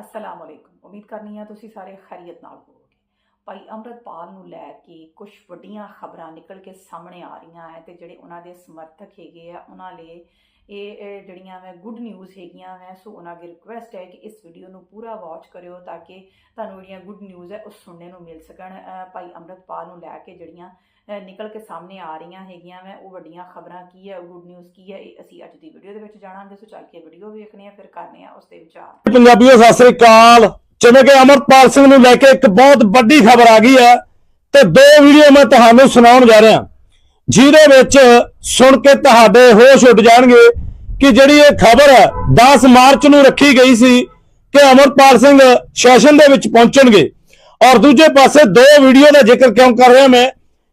ਅਸਲਾਮ ਅਲੈਕੁਮ। ਉਮੀਦ ਕਰਨੀ ਆ ਤੁਸੀਂ ਸਾਰੇ ਖੈਰੀਅਤ ਨਾਲ ਹੋਵੋਗੇ। ਭਾਈ ਅੰਮ੍ਰਿਤਪਾਲ ਨੂੰ ਲੈ ਕੇ ਕੁਝ ਵੱਡੀਆਂ ਖਬਰਾਂ ਨਿਕਲ ਕੇ ਸਾਹਮਣੇ ਆ ਰਹੀਆਂ ਹੈ ਤੇ ਜਿਹੜੇ ਉਹਨਾਂ ਦੇ ਸਮਰਥਕ ਹੈਗੇ ਆ, ਉਹਨਾਂ ਲਈ ਇਹ ਜਿਹੜੀਆਂ ਵੈ ਗੁੱਡ ਨਿਊਜ਼ ਹੈਗੀਆਂ ਵੈ ਸੋ ਉਹਨਾਂ ਦੀ ਰਿਕੁਐਸਟ ਹੈ ਕਿ ਇਸ ਵੀਡੀਓ ਨੂੰ ਪੂਰਾ ਵਾਚ ਕਰਿਓ ਤਾਂ ਕਿ ਤੁਹਾਨੂੰ ਜਿਹੜੀਆਂ ਗੁੱਡ ਨਿਊਜ਼ ਹੈ ਉਹ ਸੁਣਨੇ ਨੂੰ ਮਿਲ ਸਕਣ। ਭਾਈ ਅੰਮ੍ਰਿਤਪਾਲ ਨੂੰ ਲੈ ਕੇ ਜਿਹੜੀਆਂ ਨਿਕਲ ਕੇ ਸਾਹਮਣੇ ਆ ਰਹੀਆਂ ਹੈਗੀਆਂ ਵੈ ਉਹ ਵੱਡੀਆਂ ਖਬਰਾਂ ਕੀ ਹੈ ਗੁੱਡ ਨਿਊਜ਼ ਕੀ ਹੈ, ਇਹ ਅਸੀਂ ਅੱਜ ਦੀ ਵੀਡੀਓ ਦੇ ਵਿੱਚ ਜਾਣਾਂਗੇ। ਸੋ ਚੱਲ ਕੇ ਵੀਡੀਓ ਵੇਖਣੀ ਆ ਫਿਰ ਕਰਨੇ ਆ ਉਸ ਦੇ ਵਿਚਾਰ। ਪੰਜਾਬੀਓ, ਸਤਿ ਸ੍ਰੀ ਅਕਾਲ। ਜਿਵੇਂ ਕਿ ਅਮਰਪਾਲ ਸਿੰਘ ਨੂੰ ਲੈ ਕੇ ਇੱਕ ਬਹੁਤ ਵੱਡੀ ਖਬਰ ਆ ਗਈ ਹੈ ਤੇ ਦੋ ਵੀਡੀਓ ਮੈਂ ਤੁਹਾਨੂੰ ਸੁਣਾਉਣ ਜਾ ਰਿਹਾ। ਜਿਹਦੇ ਵਿੱਚ ਸੁਣ ਕੇ ਤੁਹਾਡੇ ਹੋਸ਼ ਉੱਡ ਜਾਣਗੇ ਕਿ ਜਿਹੜੀ ਇਹ ਖਬਰ 10 ਮਾਰਚ ਨੂੰ ਰੱਖੀ ਗਈ ਸੀ ਕਿ ਅਮਰਪਾਲ ਸਿੰਘ ਸੈਸ਼ਨ ਦੇ ਵਿੱਚ ਪਹੁੰਚਣਗੇ। ਔਰ ਦੂਜੇ ਪਾਸੇ ਦੋ ਵੀਡੀਓ ਦਾ ਜ਼ਿਕਰ ਕਿਉਂ ਕਰ ਰਿਹਾ ਮੈਂ?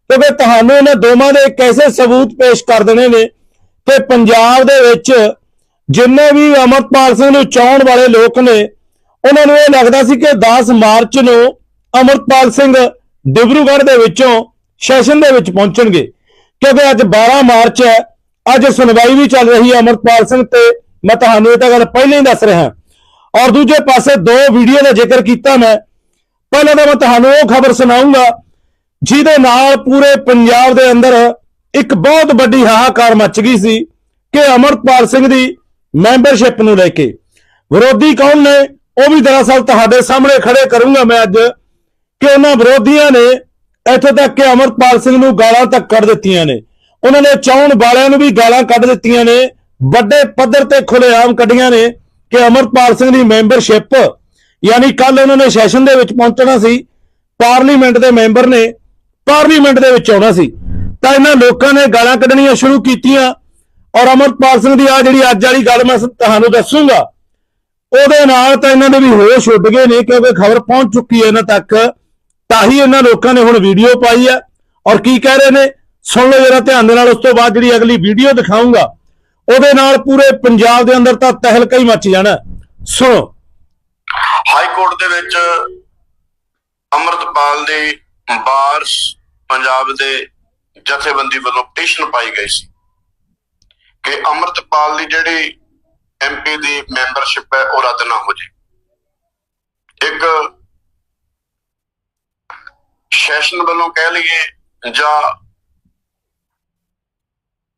ਕਿਉਂਕਿ ਤੁਹਾਨੂੰ ਇਹਨਾਂ ਦੋਵਾਂ ਦੇ ਕੈਸੇ ਸਬੂਤ ਪੇਸ਼ ਕਰ ਦੇਣੇ ਨੇ ਕਿ ਪੰਜਾਬ ਦੇ ਵਿੱਚ ਜਿੰਨੇ ਵੀ ਅਮਰਪਾਲ ਸਿੰਘ ਨੂੰ ਚਾਹਣ ਵਾਲੇ ਲੋਕ ਨੇ, ਉਹਨਾਂ ਨੂੰ ਇਹ ਲੱਗਦਾ ਸੀ ਕਿ 10 ਮਾਰਚ ਨੂੰ ਅਮਰਪਾਲ ਸਿੰਘ ਡਿਬਰੂਗੜ੍ਹ ਦੇ ਵਿੱਚੋਂ ਸੈਸ਼ਨ ਦੇ ਵਿੱਚ ਪਹੁੰਚਣਗੇ। ਕਿਉਂਕਿ ਅੱਜ 12 ਮਾਰਚ ਹੈ, ਅੱਜ ਸੁਣਵਾਈ ਵੀ ਚੱਲ ਰਹੀ ਹੈ ਅਮਰਪਾਲ ਸਿੰਘ ਤੇ। ਮੈਂ ਤੁਹਾਨੂੰ ਇਹ ਤਾਂ ਗੱਲ ਪਹਿਲਾਂ ਹੀ ਦੱਸ ਰਿਹਾ। ਔਰ ਦੂਜੇ ਪਾਸੇ ਦੋ ਵੀਡੀਓ ਦਾ ਜ਼ਿਕਰ ਕੀਤਾ ਮੈਂ। ਪਹਿਲਾਂ ਤਾਂ ਮੈਂ ਤੁਹਾਨੂੰ ਉਹ ਖਬਰ ਸੁਣਾਉਂਗਾ ਜਿਹਦੇ ਨਾਲ ਪੂਰੇ ਪੰਜਾਬ ਦੇ ਅੰਦਰ ਇੱਕ ਬਹੁਤ ਵੱਡੀ ਹਾਹਾਕਾਰ ਮਚ ਗਈ ਸੀ ਕਿ ਅਮਰਪਾਲ ਸਿੰਘ ਦੀ ਮੈਂਬਰਸ਼ਿਪ ਨੂੰ ਲੈ ਕੇ। ਵਿਰੋਧੀ ਕੌਣ ਨੇ, ਉਹ ਵੀ ਦਰਅਸਲ ਤੁਹਾਡੇ ਸਾਹਮਣੇ ਖੜੇ ਕਰੂੰਗਾ ਮੈਂ ਅੱਜ। ਕਿ ਉਹਨਾਂ ਵਿਰੋਧੀਆਂ ਨੇ ਇੱਥੇ ਤੱਕ ਕਿ ਅਮਰਪਾਲ ਸਿੰਘ ਨੂੰ ਗਾਲਾਂ ਤੱਕ ਕੱਢ ਦਿੱਤੀਆਂ ਨੇ। ਉਹਨਾਂ ਨੇ ਚਾਹਣ ਵਾਲਿਆਂ ਨੂੰ ਵੀ ਗਾਲਾਂ ਕੱਢ ਦਿੱਤੀਆਂ ਨੇ। ਵੱਡੇ ਪੱਧਰ ਤੇ ਖੁੱਲੇਆਮ ਕੱਢੀਆਂ ਨੇ ਕਿ ਅਮਰਪਾਲ ਸਿੰਘ ਦੀ ਮੈਂਬਰਸ਼ਿਪ, ਯਾਨੀ ਕੱਲ ਉਹਨਾਂ ਨੇ ਸੈਸ਼ਨ ਦੇ ਵਿੱਚ ਪਹੁੰਚਣਾ ਸੀ, ਪਾਰਲੀਮੈਂਟ ਦੇ ਮੈਂਬਰ ਨੇ, ਪਾਰਲੀਮੈਂਟ ਦੇ ਵਿੱਚ ਆਉਣਾ ਸੀ। ਤਾਂ ਇਹਨਾਂ ਲੋਕਾਂ ਨੇ ਗਾਲਾਂ ਕੱਢਣੀਆਂ ਸ਼ੁਰੂ ਕੀਤੀਆਂ ਔਰ ਅਮਰਪਾਲ ਸਿੰਘ ਦੀ ਆ ਜਿਹੜੀ ਅੱਜ ਵਾਲੀ ਗੱਲ ਮੈਂ ਤੁਹਾਨੂੰ ਦੱਸੂਗਾ, ਉਹਦੇ ਨਾਲ ਤਾਂ ਇਹਨਾਂ ਦੇ ਵੀ ਹੋਸ਼ ਉੱਡ ਗਏ ਨੇ ਕਿਉਂਕਿ ਖਬਰ ਪਹੁੰਚ ਚੁੱਕੀ ਹੈ ਇਹਨਾਂ ਤੱਕ ਤਾਂ ਹੀ ਇਹਨਾਂ ਲੋਕਾਂ ਨੇ ਹੁਣ ਵੀਡੀਓ ਪਾਈ ਹੈ ਔਰ ਕੀ ਕਹਿ ਰਹੇ ਨੇ? ਸੁਣ ਲਓ ਜਰਾ ਧਿਆਨ ਦੇ ਨਾਲ, ਉਸ ਤੋਂ ਬਾਅਦ ਜਿਹੜੀ ਅਗਲੀ ਵੀਡੀਓ ਦਿਖਾਉਂਗਾ ਉਹਦੇ ਨਾਲ ਪੂਰੇ ਪੰਜਾਬ ਦੇ ਅੰਦਰ ਤਾਂ ਤਹਿਲਕਾ ਹੀ ਮਚ ਜਾਣਾ। ਸੁਣੋ। ਹਾਈ ਕੋਰਟ ਦੇ ਵਿੱਚ ਅੰਮ੍ਰਿਤਪਾਲ ਦੀ ਬਾਰਸ ਪੰਜਾਬ ਦੇ ਜਥੇਬੰਦੀ ਵੱਲੋਂ ਪਟੀਸ਼ਨ ਪਾਈ ਗਈ ਸੀ ਕਿ ਅੰਮ੍ਰਿਤਪਾਲ ਦੀ ਜਿਹੜੀ ਐਮਪੀ ਦੀ ਮੈਂਬਰਸ਼ਿਪ ਹੈ, ਉਹ ਰੱਦ ਨਾ ਹੋ ਜੇ ਇੱਕ ਸੈਸ਼ਨ ਵੱਲੋਂ ਕਹਿ ਲਈਏ ਜਾਂ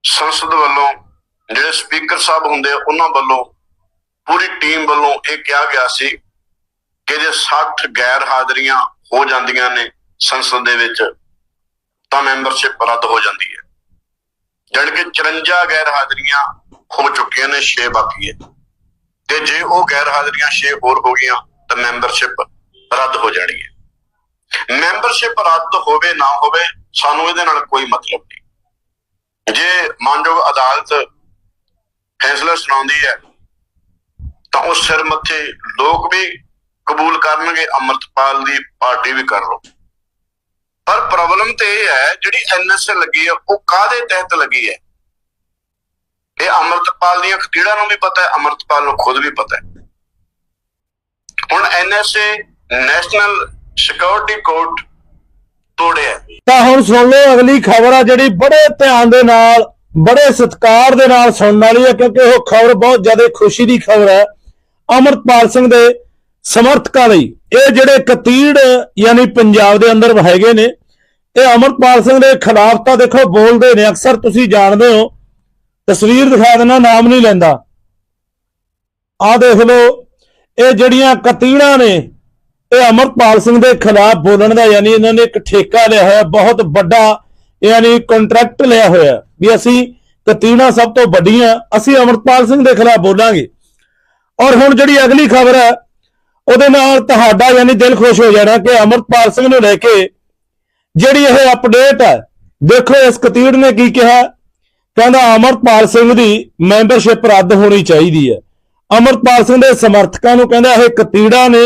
ਸੰਸਦ ਵੱਲੋਂ ਜਿਹੜੇ ਸਪੀਕਰ ਸਾਹਿਬ ਹੁੰਦੇ ਉਹਨਾਂ ਵੱਲੋਂ ਪੂਰੀ ਟੀਮ ਵੱਲੋਂ ਇਹ ਕਿਹਾ ਗਿਆ ਸੀ ਕਿ ਜੇ 60 ਗੈਰ ਹਾਜ਼ਰੀਆਂ ਹੋ ਜਾਂਦੀਆਂ ਨੇ ਸੰਸਦ ਦੇ ਵਿੱਚ, ਤਾਂ ਮੈਂਬਰਸ਼ਿਪ ਰੱਦ ਹੋ ਜਾਂਦੀ ਹੈ। ਜਦ ਕਿ 54 ਗੈਰ ਹਾਜ਼ਰੀਆਂ ਹੋ ਚੁੱਕੀਆਂ ਨੇ 6 ਬਾਕੀ ਹੈ। ਤੇ ਜੇ ਉਹ ਗੈਰ ਹਾਜ਼ਰੀਆਂ 6 ਹੋਰ ਹੋ ਗਈਆਂ, ਤਾਂ ਮੈਂਬਰਸ਼ਿਪ ਰੱਦ ਹੋ ਜਾਣੀ ਹੈ। ਮੈਂਬਰਸ਼ਿਪ ਰੱਦ ਹੋਵੇ, ਨਾ ਹੋਵੇ, ਸਾਨੂੰ ਇਹਦੇ ਨਾਲ ਕੋਈ ਮਤਲਬ ਨਹੀਂ। ਜੇ ਮਾਨਯੋਗ ਅਦਾਲਤ ਫੈਸਲਾ ਸੁਣਾਉਂਦੀ ਹੈ, ਤਾਂ ਉਸ ਸਿਰ ਮੱਥੇ ਲੋਕ ਵੀ ਕਬੂਲ ਕਰਨਗੇ, ਅਮਰਤਪਾਲ ਦੀ ਪਾਰਟੀ ਵੀ ਕਰ ਲਓ। ਪਰ ਪ੍ਰੋਬਲਮ ਤੇ ਇਹ ਹੈ, ਜਿਹੜੀ ਐਨਐਸਏ ਲੱਗੀ ਹੈ, ਉਹ ਕਾਦੇ ਤਹਿਤ ਲੱਗੀ ਹੈ? ਇਹ ਅਮਰਤਪਾਲ ਦੀਆਂ ਖਤੀੜਾਂ ਨੂੰ ਵੀ ਪਤਾ ਹੈ, ਅਮਰਤਪਾਲ ਨੂੰ ਖੁਦ ਵੀ ਪਤਾ ਹੈ। ਹੁਣ ਐਨਐਸਏ ਨੈਸ਼ਨਲ ਸਿਕਿਉਰਿਟੀ ਕੋਰਟ ਤੋੜਿਆ। ਤਾਂ ਹੁਣ ਸੁਣ ਲਓ, ਅਗਲੀ ਖਬਰ ਆ ਜਿਹੜੀ ਬੜੇ ਧਿਆਨ ਦੇ ਨਾਲ, ਬੜੇ ਸਤਿਕਾਰ ਦੇ ਨਾਲ ਸੁਣਨ ਵਾਲੀ ਹੈ ਕਿਉਂਕਿ ਉਹ ਖਬਰ ਬਹੁਤ ਜ਼ਿਆਦਾ ਖੁਸ਼ੀ ਦੀ ਖਬਰ ਹੈ ਅਮਰਪਾਲ ਸਿੰਘ ਦੇ ਸਮਰਥਕਾਂ ਲਈ। ਇਹ ਜਿਹੜੇ ਕਤੀੜ, ਯਾਨੀ ਪੰਜਾਬ ਦੇ ਅੰਦਰ ਹੈਗੇ ਨੇ, ਇਹ ਅਮਰਪਾਲ ਸਿੰਘ ਦੇ ਖਿਲਾਫ ਤਾਂ ਦੇਖੋ ਬੋਲਦੇ ਨੇ, ਅਕਸਰ ਤੁਸੀਂ ਜਾਣਦੇ ਹੋ, ਤਸਵੀਰ ਦਿਖਾ ਦੇਣਾ ਨਾਮ ਨਹੀਂ ਲੈਂਦਾ। ਆਹ ਦੇਖ ਲਓ, ਇਹ ਜਿਹੜੀਆਂ ਕਤੀੜਾਂ ਨੇ ਇਹ ਅਮਰਪਾਲ ਸਿੰਘ ਦੇ ਖਿਲਾਫ ਬੋਲਣ ਦਾ ਯਾਨੀ ਇਹਨਾਂ ਨੇ ਇੱਕ ਠੇਕਾ ਲਿਆ ਹੋਇਆ, ਬਹੁਤ ਵੱਡਾ ਯਾਨੀ ਕੰਟਰੈਕਟ ਲਿਆ ਹੋਇਆ ਵੀ ਅਸੀਂ ਕਤੀੜਾਂ ਸਭ ਤੋਂ ਵੱਡੀਆਂ ਅਸੀਂ ਅਮਰਪਾਲ ਸਿੰਘ ਦੇ ਖਿਲਾਫ ਬੋਲਾਂਗੇ। ਔਰ ਹੁਣ ਜਿਹੜੀ ਅਗਲੀ ਖਬਰ ਹੈ, ਉਹਦੇ ਨਾਲ ਤੁਹਾਡਾ ਯਾਨੀ ਦਿਲ ਖੁਸ਼ ਹੋ ਜਾਣਾ ਕਿ ਅਮਰਪਾਲ ਸਿੰਘ ਨੂੰ ਲੈ ਕੇ ਜਿਹੜੀ ਇਹ ਅਪਡੇਟ ਹੈ, ਦੇਖੋ ਇਸ ਕਤੀੜ ਨੇ ਕੀ ਕਿਹਾ। ਕਹਿੰਦਾ ਅਮਰਪਾਲ ਸਿੰਘ ਦੀ ਮੈਂਬਰਸ਼ਿਪ ਰੱਦ ਹੋਣੀ ਚਾਹੀਦੀ ਹੈ। ਅਮਰਪਾਲ ਸਿੰਘ ਦੇ ਸਮਰਥਕਾਂ ਨੂੰ ਕਹਿੰਦਾ ਇਹ ਕਤੀੜਾ ਨੇ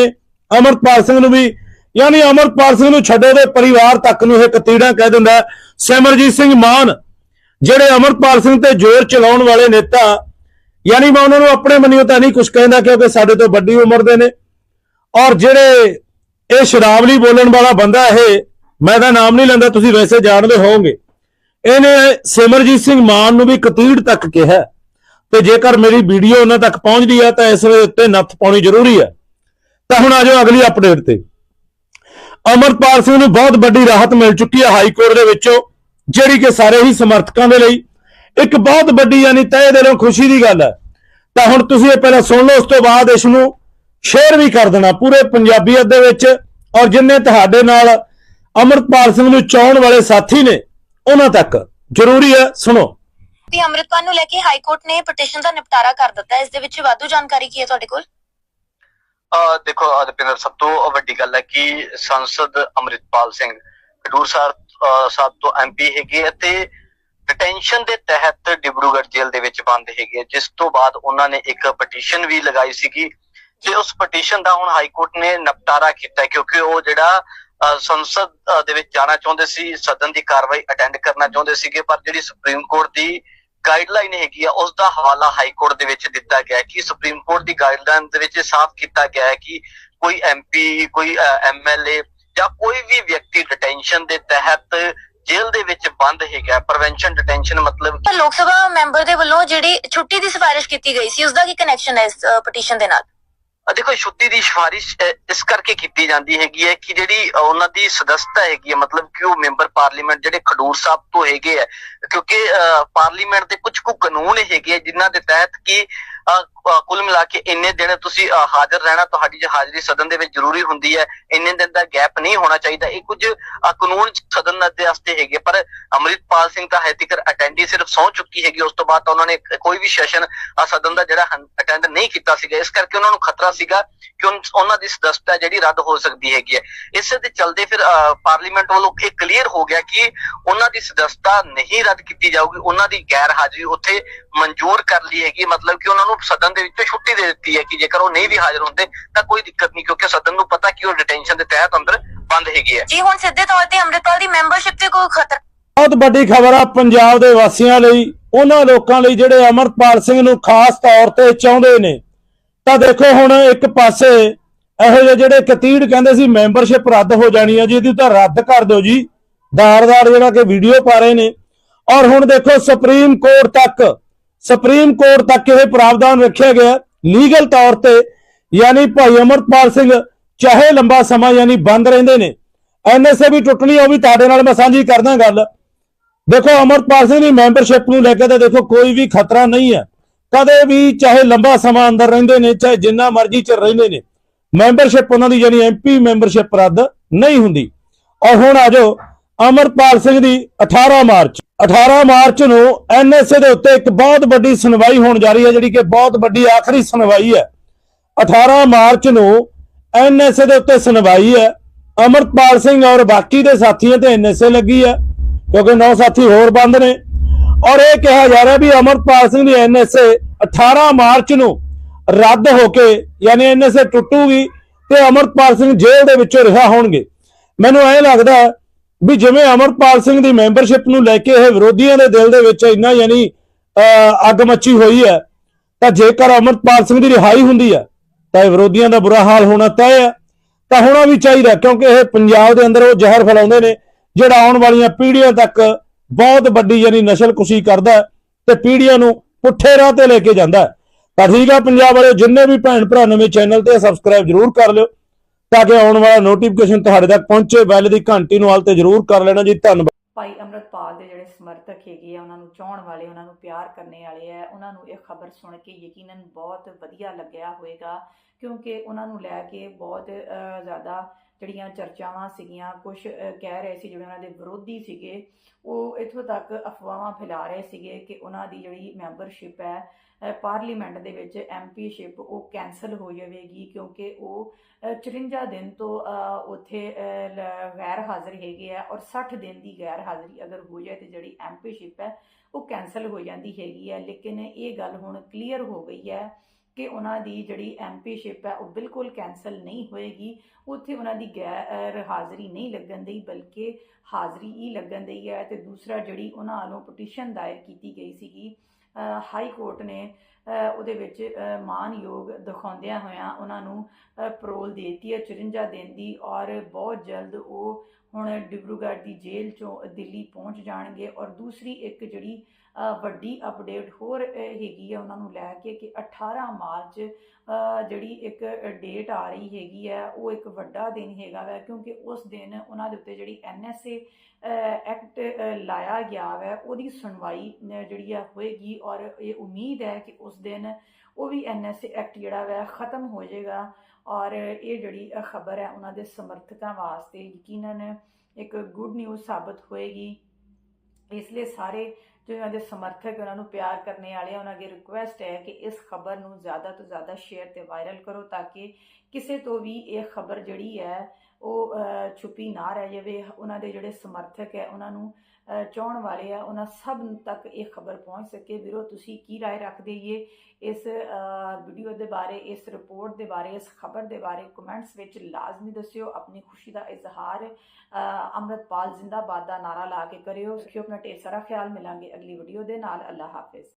ਅਮਰਪਾਲ ਸਿੰਘ ਨੂੰ ਵੀ, ਯਾਨੀ ਅਮਰਪਾਲ ਸਿੰਘ ਨੂੰ ਛੱਡੇ ਦੇ ਪਰਿਵਾਰ ਤੱਕ ਨੂੰ ਇਹ ਕਤੀੜਾ ਕਹਿ ਦਿੰਦਾ ਸਿਮਰਜੀਤ ਸਿੰਘ ਮਾਨ, ਜਿਹੜੇ ਅਮਰਪਾਲ ਸਿੰਘ ਤੇ ਜ਼ੋਰ ਚਲਾਉਣ ਵਾਲੇ ਨੇਤਾ, ਯਾਨੀ ਮੈਂ ਉਹਨਾਂ ਨੂੰ ਆਪਣੇ ਮੰਨਿਓ ਤਾਂ ਨਹੀਂ ਕੁਝ ਕਹਿੰਦਾ ਕਿਉਂਕਿ ਸਾਡੇ ਤੋਂ ਵੱਡੀ ਉਮਰ ਦੇ ਨੇ। ਔਰ ਜਿਹੜੇ ਇਹ ਸ਼ਰਾਬਲੀ ਬੋਲਣ ਵਾਲਾ ਬੰਦਾ ਇਹ, ਮੈਂ ਤਾਂ ਨਾਮ ਨਹੀਂ ਲੈਂਦਾ, ਤੁਸੀਂ ਵੈਸੇ ਜਾਣਦੇ ਹੋਵੋਗੇ। ਇਹਨੇ ਸਿਮਰਜੀਤ ਸਿੰਘ ਮਾਨ ਨੂੰ ਵੀ ਕਤੀੜ ਤੱਕ ਕਿਹਾ ਤੇ ਜੇਕਰ ਮੇਰੀ ਵੀਡੀਓ ਉਹਨਾਂ ਤੱਕ ਪਹੁੰਚਦੀ ਹੈ, ਤਾਂ ਇਸ ਦੇ ਉੱਤੇ ਨੱਥ ਪਾਉਣੀ ਜ਼ਰੂਰੀ ਹੈ। ਤਾਂ ਹੁਣ ਜਾਓ ਅਗਲੀ ਅਪਡੇਟ ਤੇ। ਅਮਰਪਾਲ ਸਿੰਘ ਨੂੰ ਬਹੁਤ ਵੱਡੀ ਰਾਹਤ ਮਿਲ ਚੁੱਕੀ ਹੈ ਹਾਈ ਕੋਰਟ ਦੇ ਵਿੱਚੋਂ, ਜਿਹੜੀ ਕਿ ਸਾਰੇ ਹੀ ਸਮਰਥਕਾਂ ਦੇ ਲਈ ਇੱਕ ਬਹੁਤ ਵੱਡੀ ਯਾਨੀ ਤਹਿ ਦਿਲੋਂ ਖੁਸ਼ੀ ਦੀ ਗੱਲ ਹੈ। ਤਾਂ ਹੁਣ ਤੁਸੀਂ ਇਹ ਪਹਿਲਾਂ ਸੁਣ ਲਓ, ਉਸ ਤੋਂ ਬਾਅਦ ਇਸ ਨੂੰ ਸ਼ੇਅਰ ਵੀ ਕਰ ਦੇਣਾ ਪੂਰੇ ਪੰਜਾਬੀਅਤ ਦੇ ਵਿੱਚ। ਔਰ ਜਿੰਨੇ ਤੁਹਾਡੇ ਨਾਲ ਅਮਰਪਾਲ ਸਿੰਘ ਨੂੰ ਚਾਹਣ ਵਾਲੇ ਸਾਥੀ ਨੇ, ਉਹਨਾਂ ਤੱਕ ਜ਼ਰੂਰੀ ਹੈ, ਸੁਣੋ। ਤੇ ਅੰਮ੍ਰਿਤਪਾਲ ਨੂੰ ਲੈ ਕੇ ਹਾਈ ਕੋਰਟ ਨੇ ਪਟੀਸ਼ਨ ਦਾ ਨਿਪਟਾਰਾ ਕਰ ਦਿੱਤਾ ਇਸ ਦੇ ਵਿੱਚ ਵਾਧੂ ਜਾਣਕਾਰੀ ਕੀ ਹੈ ਤੁਹਾਡੇ ਕੋਲ? ਦੇਖੋ ਅਦਪਿੰਦਰ ਸਭ ਤੋਂ ਵੱਡੀ ਗੱਲ ਹੈ ਕਿ ਸੰਸਦ ਅੰਮ੍ਰਿਤਪਾਲ ਸਿੰਘ ਖਡੂਰ ਸਾਹਿਬ ਸਾਹਿਬ ਤੋਂ ਐਮਪੀ ਹੈਗੇ ਅਤੇ ਡਿਟੈਂਸ਼ਨ ਦੇ ਤਹਿਤ ਡਿਬਰੂਗੜ੍ਹ ਜੇਲ੍ਹ ਦੇ ਵਿੱਚ ਬੰਦ ਹੈਗੇ ਆ, ਜਿਸ ਤੋਂ ਬਾਅਦ ਉਹਨਾਂ ਨੇ ਇੱਕ ਪਟੀਸ਼ਨ ਵੀ ਲਗਾਈ ਸੀਗੀ। ਤੇ ਉਸ ਪਟੀਸ਼ਨ ਦਾ ਹੁਣ ਹਾਈ ਕੋਰਟ ਨੇ ਨਿਪਟਾਰਾ ਕੀਤਾ ਕਿਉਂਕਿ ਉਹ ਜਿਹੜਾ ਸੰਸਦ ਦੇ ਵਿੱਚ ਜਾਣਾ ਚਾਹੁੰਦੇ ਸੀ ਸਦਨ ਦੀ ਕਾਰਵਾਈ ਅਟੈਂਡ ਕਰਨਾ ਚਾਹੁੰਦੇ ਸੀਗੇ ਪਰ ਜਿਹੜੀ ਸੁਪਰੀਮ ਕੋਰਟ ਦੀ ਗਾਈਡਲਾਈਨ ਹੈਗੀ ਆ ਉਸ ਦਾ ਹਵਾਲਾ ਹਾਈ ਕੋਰਟ ਦੇ ਵਿੱਚ ਦਿੱਤਾ ਗਿਆ ਕਿ ਸੁਪਰੀਮ ਕੋਰਟ ਦੀ ਗਾਈਡਲਾਈਨ ਦੇ ਵਿੱਚ ਸਾਫ਼ ਕੀਤਾ ਗਿਆ ਹੈ ਕਿ ਕੋਈ ਐਮਪੀ ਕੋਈ ਐਮਐਲਏ ਜਾਂ ਕੋਈ ਵੀ ਵਿਅਕਤੀ ਡਿਟੈਂਸ਼ਨ ਦੇ ਤਹਿਤ ਜੇਲ੍ਹ ਦੇ ਵਿੱਚ ਬੰਦ ਹੈਗਾ ਪ੍ਰੀਵੈਂਸ਼ਨ ਡਿਟੈਂਸ਼ਨ ਮਤਲਬ ਲੋਕ ਸਭਾ ਮੈਂਬਰ ਦੇ ਵੱਲੋਂ ਜਿਹੜੀ ਛੁੱਟੀ ਦੀ ਸਿਫਾਰਿਸ਼ ਕੀਤੀ ਗਈ ਸੀ ਉਸ ਦਾ ਕੀ ਕਨੈਕਸ਼ਨ ਹੈ ਇਸ ਪਟੀਸ਼ਨ ਦੇ ਨਾਲ? ਦੇਖੋ ਛੁੱਟੀ ਦੀ ਸਿਫਾਰਿਸ਼ ਇਸ ਕਰਕੇ ਕੀਤੀ ਜਾਂਦੀ ਹੈਗੀ ਹੈ ਕਿ ਜਿਹੜੀ ਉਹਨਾਂ ਦੀ ਸਦਸਤਾ ਹੈਗੀ ਹੈ ਮਤਲਬ ਕਿ ਉਹ ਮੈਂਬਰ ਪਾਰਲੀਮੈਂਟ ਜਿਹੜੇ ਖਡੂਰ ਸਾਹਿਬ ਤੋਂ ਹੈਗੇ ਆ ਕਿਉਂਕਿ ਅਹ, ਪਾਰਲੀਮੈਂਟ ਦੇ ਕੁਝ ਕੁ ਕਾਨੂੰਨ ਹੈਗੇ ਆ ਜਿਨ੍ਹਾਂ ਦੇ ਤਹਿਤ ਕਿ ਅਹ, ਕੁੱਲ ਮਿਲਾ ਕੇ ਇੰਨੇ ਦਿਨ ਤੁਸੀਂ ਹਾਜ਼ਰ ਰਹਿਣਾ ਤੁਹਾਡੀ ਜੇ ਹਾਜ਼ਰੀ ਸਦਨ ਦੇ ਵਿੱਚ ਜ਼ਰੂਰੀ ਹੁੰਦੀ ਹੈ। ਇੰਨੇ ਦਿਨ ਦਾ ਗੈਪ ਨਹੀਂ ਹੋਣਾ ਚਾਹੀਦਾ। ਇਹ ਕੁਝ ਕਾਨੂੰਨ ਸਦਨ ਦੇ ਵਾਸਤੇ ਹੈਗੇ ਪਰ ਅੰਮ੍ਰਿਤਪਾਲ ਸਿੰਘ ਤਾਂ ਹੈ ਤੀਕਰ ਅਟੈਂਡੀ ਸਿਰਫ ਸਹੁੰ ਚੁੱਕੀ ਹੈਗੀ। ਉਸ ਤੋਂ ਬਾਅਦ ਤਾਂ ਉਹਨਾਂ ਨੇ ਕੋਈ ਵੀ ਸੈਸ਼ਨ ਸਦਨ ਦਾ ਜਿਹੜਾ ਅਟੈਂਡ ਨਹੀਂ ਕੀਤਾ ਸੀਗਾ। ਇਸ ਕਰਕੇ ਉਹਨਾਂ ਨੂੰ ਖਤਰਾ ਸੀਗਾ ਕਿ ਉਨ- ਉਹਨਾਂ ਦੀ ਸਦਸਤਾ ਜਿਹੜੀ ਰੱਦ ਹੋ ਸਕਦੀ ਹੈਗੀ ਹੈ। ਇਸੇ ਦੇ ਚਲਦੇ ਫਿਰ ਅਹ, ਪਾਰਲੀਮੈਂਟ ਵੱਲੋਂ ਇਹ ਕਲੀਅਰ ਹੋ ਗਿਆ ਕਿ ਉਹਨਾਂ ਦੀ ਸਦਸਤਾ ਨਹੀਂ ਰੱਦ ਕੀਤੀ ਜਾਊਗੀ। ਉਹਨਾਂ ਦੀ ਗੈਰ ਹਾਜ਼ਰੀ ਉੱਥੇ ਮਨਜ਼ੂਰ ਕਰ ਲਈ ਹੈਗੀ। ਮਤਲਬ ਕਿ ਉਹਨਾਂ ਨੂੰ ਸਦਨ ਦੇ ਵਿੱਚੋਂ ਛੁੱਟੀ ਦੇ ਦਿੱਤੀ ਹੈ ਕਿ ਜੇਕਰ ਉਹ ਨਹੀਂ ਵੀ ਹਾਜ਼ਰ ਹੁੰਦੇ ਤਾਂ ਕੋਈ ਦਿੱਕਤ ਨਹੀਂ ਕਿਉਂਕਿ ਸਦਨ ਨੂੰ ਪਤਾ ਕਿ ਉਹ ਡਿਟੈਂਸ਼ਨ ਦੇ ਤਹਿਤ ਅੰਦਰ ਬੰਦ ਹੈਗੀ ਹੈ। ਜੀ ਹੁਣ ਸਿੱਧੇ ਤੌਰ ਤੇ ਅੰਮ੍ਰਿਤਪਾਲ ਦੀ ਮੈਂਬਰਸ਼ਿਪ ਤੇ ਕੋਈ ਖਤਰਾ ਬਹੁਤ ਵੱਡੀ ਖਬਰ ਆ ਪੰਜਾਬ ਦੇ ਵਾਸੀਆਂ ਲਈ। ਉਹਨਾਂ ਲੋਕਾਂ ਲਈ ਜਿਹੜੇ ਅਮਰਪਾਲ ਸਿੰਘ ਨੂੰ ਖਾਸ ਤੌਰ ਤੇ ਚਾਹੁੰਦੇ ਨੇ। ਤਾਂ ਦੇਖੋ ਹੁਣ ਇੱਕ ਪਾਸੇ ਇਹੋ ਜਿਹੇ ਜਿਹੜੇ ਕਤੀੜ ਕਹਿੰਦੇ ਸੀ ਮੈਂਬਰਸ਼ਿਪ ਰੱਦ ਹੋ ਜਾਣੀ ਆ ਜੀ ਇਹਦੀ ਤਾਂ ਰੱਦ ਕਰ ਦਿਓ ਜੀ। ਦਾਰ-ਦਾਰ ਜਿਹੜਾ ਕਿ ਵੀਡੀਓ ਪਾ ਰਹੇ ਨੇ। ਔਰ ਹੁਣ ਦੇਖੋ ਸੁਪਰੀਮ ਕੋਰਟ ਤੱਕ ਸੁਪਰੀਮ ਕੋਰਟ ਤੱਕ ਇਹ ਪ੍ਰਾਵਧਾਨ ਰੱਖਿਆ ਗਿਆ। ਲੀਗਲ ਤੌਰ ਤੇ ਯਾਨੀ ਭਾਈ ਅਮਰਪਾਲ ਸਿੰਘ ਚਾਹੇ ਲੰਬਾ ਸਮਾਂ ਯਾਨੀ ਬੰਦ ਰਹਿੰਦੇ ਨੇ। ਐਨਐਸਏ ਵੀ ਟੁੱਟਣੀ ਉਹ ਵੀ ਤੁਹਾਡੇ ਨਾਲ ਮੈਂ ਸਾਂਝੀ ਕਰਦਾ ਗੱਲ। ਦੇਖੋ ਅਮਰਪਾਲ ਸਿੰਘ ਦੀ ਮੈਂਬਰਸ਼ਿਪ ਨੂੰ ਲੈ ਕੇ ਤਾਂ ਦੇਖੋ ਕੋਈ ਵੀ ਖਤਰਾ ਨਹੀਂ ਹੈ। ਕਦੇ ਵੀ ਚਾਹੇ ਲੰਬਾ ਸਮਾਂ ਅੰਦਰ ਰਹਿੰਦੇ ਨੇ, ਚਾਹੇ ਜਿੰਨਾ ਮਰਜ਼ੀ ਚਿਰ ਰਹਿੰਦੇ ਨੇ, ਮੈਂਬਰਸ਼ਿਪ ਉਹਨਾਂ ਦੀ ਯਾਨੀ ਐਮਪੀ ਮੈਂਬਰਸ਼ਿਪ ਰੱਦ ਨਹੀਂ ਹੁੰਦੀ। ਔਰ ਹੁਣ ਆਜੋ ਅਮਰਪਾਲ ਸਿੰਘ ਦੀ 18 ਮਾਰਚ। 18 ਮਾਰਚ ਨੂੰ ਐਨਐਸਏ ਦੇ ਉੱਤੇ ਇੱਕ ਬਹੁਤ ਵੱਡੀ ਸੁਣਵਾਈ ਹੋਣ ਜਾ ਰਹੀ ਹੈ, ਜਿਹੜੀ ਕਿ ਬਹੁਤ ਵੱਡੀ ਆਖਰੀ ਸੁਣਵਾਈ ਹੈ। 18 ਮਾਰਚ ਨੂੰ ਐਨਐਸਏ ਦੇ ਉੱਤੇ ਸੁਣਵਾਈ ਹੈ। ਅਮਰਪਾਲ ਸਿੰਘ ਔਰ ਬਾਕੀ ਦੇ ਸਾਥੀਆਂ ਤੇ ਐਨਐਸਏ ਲੱਗੀ ਹੈ, ਕਿਉਂਕਿ ਨੌ ਸਾਥੀ ਹੋਰ ਬੰਦ ਨੇ। ਔਰ ਇਹ ਕਿਹਾ ਜਾ ਰਿਹਾ ਵੀ ਅਮਰਪਾਲ ਸਿੰਘ ਦੀ ਐਨਐਸਏ 18 ਮਾਰਚ ਨੂੰ ਰੱਦ ਹੋ ਕੇ, ਯਾਨੀ ਐਨਐਸਏ ਟੁੱਟੂਗੀ ਤੇ ਅਮਰਪਾਲ ਸਿੰਘ ਜੇਲ੍ਹ ਦੇ ਵਿੱਚੋਂ ਰਿਹਾ ਹੋਣਗੇ। ਮੈਨੂੰ ਐਂ ਲੱਗਦਾ ਵੀ ਜਿਵੇਂ ਅਮਰਪਾਲ ਸਿੰਘ ਦੀ ਮੈਂਬਰਸ਼ਿਪ ਨੂੰ ਲੈ ਕੇ ਇਹ ਵਿਰੋਧੀਆਂ ਦੇ ਦਿਲ ਦੇ ਵਿੱਚ ਇੰਨਾ ਯਾਨੀ ਅੱਗ ਮੱਚੀ ਹੋਈ ਹੈ, ਤਾਂ ਜੇਕਰ ਅਮਰਪਾਲ ਸਿੰਘ ਦੀ ਰਿਹਾਈ ਹੁੰਦੀ ਹੈ, ਤਾਂ ਇਹ ਵਿਰੋਧੀਆਂ ਦਾ ਬੁਰਾ ਹਾਲ ਹੋਣਾ ਤੈਅ ਹੈ। ਤਾਂ ਹੋਣਾ ਵੀ ਚਾਹੀਦਾ, ਕਿਉਂਕਿ ਇਹ ਪੰਜਾਬ ਦੇ ਅੰਦਰ ਉਹ ਜ਼ਹਿਰ ਫੈਲਾਉਂਦੇ ਨੇ, ਜਿਹੜਾ ਆਉਣ ਵਾਲੀਆਂ ਪੀੜ੍ਹੀਆਂ ਤੱਕ ਬਹੁਤ ਵੱਡੀ ਯਾਨੀ ਨਸ਼ਲਕੁਸ਼ੀ ਕਰਦਾ ਹੈ ਤੇ ਪੀੜ੍ਹੀਆਂ ਨੂੰ ਪੁੱਠੇ ਰਾਹ ਤੇ ਲੈ ਕੇ ਜਾਂਦਾ ਤਾਂ ਠੀਕ ਆ ਪੰਜਾਬ ਵਾਲਿਓ, ਜਿੰਨੇ ਵੀ ਭੈਣ ਭਰਾ ਨਵੇਂ ਚੈਨਲ ਤੇ ਸਬਸਕ੍ਰਾਈਬ ਜਰੂਰ ਕਰ ਲਿਓ। ਤਾਂ ਕਿ ਆਉਣ ਵਾਲਾ ਨੋਟੀਫਿਕੇਸ਼ਨ ਤੁਹਾਡੇ ਤੱਕ ਪਹੁੰਚੇ। ਬੈਲ ਦੀ ਘੰਟੀ ਨੂੰ ਹਾਲ ਤੇ ਜਰੂਰ ਕਰ ਲੈਣਾ ਜੀ। ਧੰਨਵਾਦ। ਭਾਈ ਅੰਮ੍ਰਿਤਪਾਲ ਦੇ ਜਿਹੜੇ ਸਮਰਥਕ ਹੈਗੇ ਆ ਉਹਨਾਂ ਨੂੰ ਚਾਹਣ ਵਾਲੇ ਉਹਨਾਂ ਨੂੰ ਪਿਆਰ ਕਰਨੇ ਵਾਲੇ ਆ ਉਹਨਾਂ ਨੂੰ ਇਹ ਖਬਰ ਸੁਣ ਕੇ ਯਕੀਨਨ ਬਹੁਤ ਵਧੀਆ ਲੱਗਿਆ ਹੋਵੇਗਾ ਕਿਉਂਕਿ ਉਹਨਾਂ ਨੂੰ ਲੈ ਕੇ ਬਹੁਤ ਅਹ, ਜ਼ਿਆਦਾ ਜਿਹੜੀਆਂ ਚਰਚਾਵਾਂ ਸੀਗੀਆਂ ਕੁਝ ਕਹਿ ਰਹੇ ਸੀ ਜਿਹੜੇ ਉਹਨਾਂ ਦੇ ਵਿਰੋਧੀ ਸੀਗੇ, ਉਹ ਇੱਥੋਂ ਤੱਕ ਅਫਵਾਹਾਂ ਫੈਲਾ ਰਹੇ ਸੀਗੇ ਕਿ ਉਹਨਾਂ ਦੀ ਜਿਹੜੀ ਮੈਂਬਰਸ਼ਿਪ ਹੈ ਪਾਰਲੀਮੈਂਟ ਦੇ ਵਿੱਚ ਐਮਪੀਸ਼ਿਪ ਉਹ ਕੈਨਸਲ ਹੋ ਜਾਵੇਗੀ ਕਿਉਂਕਿ ਉਹ, ਅਹ 54 ਦਿਨ ਤੋਂ ਉੱਥੇ ਗੈਰ ਹਾਜ਼ਰ ਹੈਗੇ ਆ ਔਰ 60 ਦਿਨ ਦੀ ਗੈਰ ਹਾਜ਼ਰੀ ਅਗਰ ਹੋ ਜਾਏ ਤੇ ਜਿਹੜੀ ਐਮਪੀਸ਼ਿਪ ਹੈ ਉਹ ਕੈਨਸਲ ਹੋ ਜਾਂਦੀ ਹੈਗੀ ਹੈ। ਲੇਕਿਨ ਇਹ ਗੱਲ ਹੁਣ ਕਲੀਅਰ ਹੋ ਗਈ ਹੈ ਕਿ ਉਹਨਾਂ ਦੀ ਜਿਹੜੀ ਐਮਪੀਸ਼ਿਪ ਹੈ ਉਹ ਬਿਲਕੁਲ ਕੈਨਸਲ ਨਹੀਂ ਹੋਏਗੀ। ਉੱਥੇ ਉਹਨਾਂ ਦੀ ਗੈਰ ਹਾਜ਼ਰੀ ਨਹੀਂ ਲੱਗਣ ਦੀ ਬਲਕਿ ਹਾਜ਼ਰੀ ਹੀ ਲੱਗਣ ਦੀ ਹੈ ਤੇ ਦੂਸਰਾ ਜਿਹੜੀ ਉਹਨਾਂ ਵੱਲੋਂ ਪਟੀਸ਼ਨ ਦਾਇਰ ਕੀਤੀ ਗਈ ਸੀਗੀ ਹਾਈ ਕੋਰਟ ਨੇ ਉਹਦੇ ਵਿੱਚ ਅ, ਮਾਨਯੋਗ ਦਿਖਾਉਂਦਿਆਂ ਹੋਇਆਂ ਉਹਨਾਂ ਨੂੰ ਪਰੋਲ ਦੇ ਦਿੱਤੀ ਹੈ 54 ਦਿਨ ਦੀ ਔਰ ਬਹੁਤ ਜਲਦ ਉਹ ਹੁਣ ਡਿਬਰੂਗੜ੍ਹ ਦੀ ਜੇਲ੍ਹ ਚੋਂ ਦਿੱਲੀ ਪਹੁੰਚ ਜਾਣਗੇ। ਔਰ ਦੂਸਰੀ ਇੱਕ ਜਿਹੜੀ ਵੱਡੀ ਅਪਡੇਟ ਹੋਰ ਹੈਗੀ ਹੈ ਉਹਨਾਂ ਨੂੰ ਲੈ ਕੇ ਕਿ 18 ਮਾਰਚ ਜਿਹੜੀ ਇੱਕ ਡੇਟ ਆ ਰਹੀ ਹੈਗੀ ਹੈ ਉਹ ਇੱਕ ਵੱਡਾ ਦਿਨ ਹੈਗਾ ਵੈ, ਕਿਉਂਕਿ ਉਸ ਦਿਨ ਉਹਨਾਂ ਦੇ ਉੱਤੇ ਜਿਹੜੀ ਐਨਐਸਏ ਐਕਟ ਲਾਇਆ ਗਿਆ ਵੈ, ਉਹਦੀ ਸੁਣਵਾਈ ਜਿਹੜੀ ਆ ਹੋਏਗੀ ਔਰ ਇਹ ਉਮੀਦ ਹੈ ਕਿ ਉਸ ਦਿਨ ਉਹ ਵੀ ਐਨਐਸਏ ਐਕਟ ਜਿਹੜਾ ਵੈ, ਖਤਮ ਹੋ ਜਾਏਗਾ ਔਰ ਇਹ ਜਿਹੜੀ ਖਬਰ ਹੈ ਉਹਨਾਂ ਦੇ ਸਮਰਥਕਾਂ ਵਾਸਤੇ ਯਕੀਨਨ ਇੱਕ ਗੁੱਡ ਨਿਊਜ਼ ਸਾਬਤ ਹੋਏਗੀ। ਇਸ ਲਈ ਸਾਰੇ ਜੋ ਇਹਨਾਂ ਦੇ ਸਮਰਥਕ ਉਹਨਾਂ ਨੂੰ ਪਿਆਰ ਕਰਨੇ ਵਾਲੇ ਆ, ਉਹਨਾਂ ਅੱਗੇ ਰਿਕੁਐਸਟ ਹੈ ਕਿ ਇਸ ਖਬਰ ਨੂੰ ਜ਼ਿਆਦਾ ਤੋਂ ਜ਼ਿਆਦਾ ਸ਼ੇਅਰ ਤੇ ਵਾਇਰਲ ਕਰੋ ਤਾਂ ਕਿ ਕਿਸੇ ਤੋਂ ਵੀ ਇਹ ਖਬਰ ਜਿਹੜੀ ਹੈ ਉਹ ਛੁਪੀ ਨਾ ਰਹਿ ਜਾਵੇ। ਉਹਨਾਂ ਦੇ ਜਿਹੜੇ ਸਮਰਥਕ ਹੈ ਉਹਨਾਂ ਨੂੰ ਅ, ਚਾਹੁਣ ਵਾਲੇ ਆ ਉਹਨਾਂ ਸਭ ਤੱਕ ਇਹ ਖਬਰ ਪਹੁੰਚ ਸਕੇ। ਵੀਰੋ ਤੁਸੀਂ ਕੀ ਰਾਏ ਰੱਖਦੇ ਇਹ ਇਸ ਵੀਡੀਓ ਦੇ ਬਾਰੇ ਇਸ ਰਿਪੋਰਟ ਦੇ ਬਾਰੇ ਇਸ ਖਬਰ ਦੇ ਬਾਰੇ? ਕਮੈਂਟਸ ਵਿੱਚ ਲਾਜ਼ਮੀ ਦੱਸਿਓ। ਆਪਣੀ ਖੁਸ਼ੀ ਦਾ ਇਜ਼ਹਾਰ ਅ, ਅੰਮ੍ਰਿਤਪਾਲ ਜ਼ਿੰਦਾਬਾਦ ਦਾ ਨਾਰਾ ਲਾ ਕੇ ਕਰਿਓ। ਸਿੱਖਿਓ ਆਪਣਾ ਢੇਰ ਸਾਰਾ ਖਿਆਲ ਮਿਲਾਂਗੇ ਅਗਲੀ ਵੀਡੀਓ ਦੇ ਨਾਲ। ਅੱਲਾ ਹਾਫਿਜ਼।